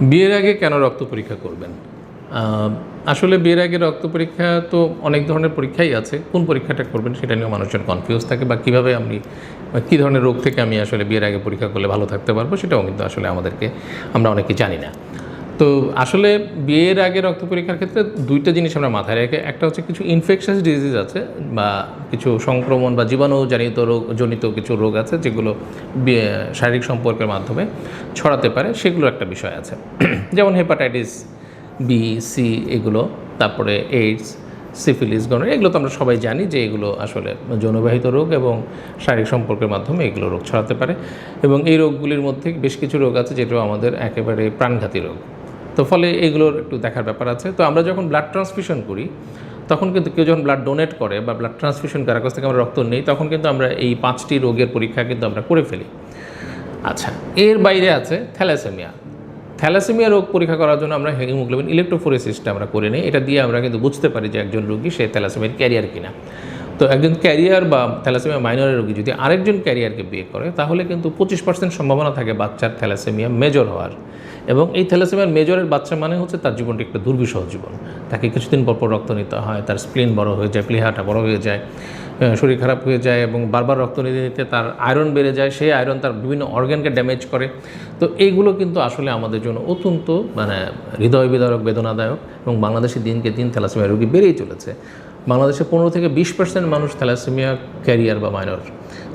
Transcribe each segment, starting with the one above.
বিয়ের আগে কেন রক্ত পরীক্ষা করবেন? আসলে বিয়ের আগে রক্ত পরীক্ষা তো অনেক ধরনের পরীক্ষাই আছে। কোন পরীক্ষাটা করবেন সেটা নিয়ে মানুষজন কনফিউজ থাকে বা কীভাবে আমি কী ধরনের রোগ থেকে আমি আসলে বিয়ের আগে পরীক্ষা করলে ভালো থাকতে পারব সেটাও কিন্তু আসলে আমাদেরকে, আমরা অনেকে জানি না। তো আসলে বিয়ের আগে রক্ত পরীক্ষার ক্ষেত্রে দুইটা জিনিস আমরা মাথায় রেখে, একটা হচ্ছে কিছু ইনফেকশাস ডিজিজ আছে বা কিছু সংক্রমণ বা জীবাণুজনিত রোগ, জনিত কিছু রোগ আছে যেগুলো শারীরিক সম্পর্কের মাধ্যমে ছড়াতে পারে সেগুলোর একটা বিষয় আছে। যেমন হেপাটাইটিস বি সি এগুলো, তারপরে এইডস সিফিলিস গনের এগুলো তো আমরা সবাই জানি যে এগুলো আসলে যৌনবাহিত রোগ এবং শারীরিক সম্পর্কের মাধ্যমে এগুলো রোগ ছড়াতে পারে। এবং এই রোগগুলির মধ্যে বেশ কিছু রোগ আছে যেগুলো আমাদের একেবারে প্রাণঘাতী রোগ। তো ফলে এগুলোর একটু দেখার ব্যাপার আছে। তো আমরা যখন ব্লাড ট্রান্সফিউশন করি, তখন কিন্তু কেউ যখন ব্লাড ডোনেট করে বা ব্লাড ট্রান্সফিউশন কারও কাছ থেকে আমরা রক্ত নেই, তখন কিন্তু আমরা এই পাঁচটি রোগের পরীক্ষা কিন্তু আমরা করে ফেলি। আচ্ছা এর বাইরে আছে থ্যালাসেমিয়া। থ্যালাসেমিয়া রোগ পরীক্ষা করার জন্য আমরা হিমোগ্লোবিন ইলেকট্রোফোরেসিসটা আমরা করে নিই। এটা দিয়ে আমরা কিন্তু বুঝতে পারি যে একজন রোগী সে থ্যালাসেমিয়ার ক্যারিয়ার কিনা। তো একজন ক্যারিয়ার বা থ্যালাসেমিয়া মাইনরের রোগী যদি আরেকজন ক্যারিয়ারকে বিয়ে করে, তাহলে কিন্তু পঁচিশ পার্সেন্ট সম্ভাবনা থাকে বাচ্চার থ্যালাসেমিয়া মেজর হওয়ার। এবং এই থ্যালাসেমিয়ার মেজরের বাচ্চা মানে হচ্ছে তার জীবনটি একটা দুর্বিষহ জীবন। তাকে কিছুদিন পর পর রক্ত নিতে হয়, তার স্প্লিন বড় হয়ে যায়, প্লিহাটা বড় হয়ে যায় শরীর খারাপ হয়ে যায় এবং বারবার রক্ত নিতে নিতে তার আয়রন বেড়ে যায়, সেই আয়রন তার বিভিন্ন অর্গানকে ড্যামেজ করে। তো এইগুলো কিন্তু আসলে আমাদের জন্য অত্যন্ত মানে হৃদয় বিদারক, বেদনাদায়ক এবং বাংলাদেশে দিনকে দিন থ্যালাসেমিয়া রোগী বেড়েই চলেছে। বাংলাদেশে পনেরো থেকে বিশ পার্সেন্ট মানুষ থ্যালাসেমিয়া ক্যারিয়ার বা মাইনর।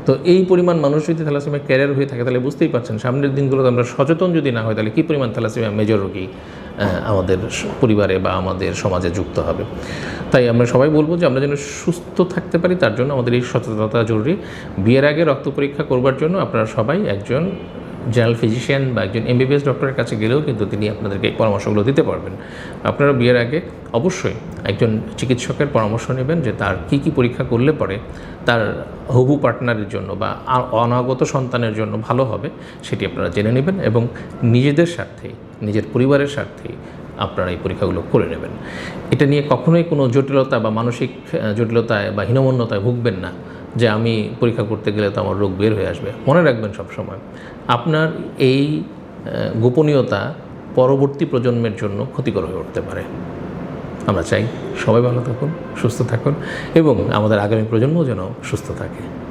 তো এই পরিমাণ মানুষ যদি থ্যালাসেমিয়া ক্যারিয়ার হয়ে থাকে, তাহলে বুঝতেই পারছেন, সামনের দিনগুলোতে আমরা সচেতন যদি না হয় তাহলে কী পরিমাণ থ্যালাসেমিয়া মেজর রোগী আমাদের পরিবারে বা আমাদের সমাজে যুক্ত হবে। তাই আমরা সবাই বলব যে আমরা যেন সুস্থ থাকতে পারি, তার জন্য আমাদের এই সচেতনতা জরুরি। বিয়ের আগে রক্ত পরীক্ষা করবার জন্য আপনারা সবাই একজন জেনারেল ফিজিশিয়ান বা একজন এমবিবিএস ডক্টরের কাছে গেলেও কিন্তু তিনি আপনাদেরকে এই পরামর্শগুলো দিতে পারবেন। আপনারা বিয়ের আগে অবশ্যই একজন চিকিৎসকের পরামর্শ নেবেন যে তার কি কি পরীক্ষা করলে পরে তার হবু পার্টনারের জন্য বা অনাগত সন্তানের জন্য ভালো হবে, সেটি আপনারা জেনে নেবেন এবং নিজেদের স্বার্থেই নিজের পরিবারের স্বার্থেই আপনারা এই পরীক্ষাগুলো করে নেবেন। এটা নিয়ে কখনোই কোনো জটিলতা বা মানসিক জটিলতায় বা হীনমন্যতায় ভুগবেন না যে আমি পরীক্ষা করতে গেলে তো আমার রোগ বের হয়ে আসবে। মনে রাখবেন সবসময়, আপনার এই গোপনীয়তা পরবর্তী প্রজন্মের জন্য ক্ষতিকর হয়ে উঠতে পারে। আমরা চাই সবাই ভালো থাকুন, সুস্থ থাকুন এবং আমাদের আগামী প্রজন্মও যেন সুস্থ থাকে।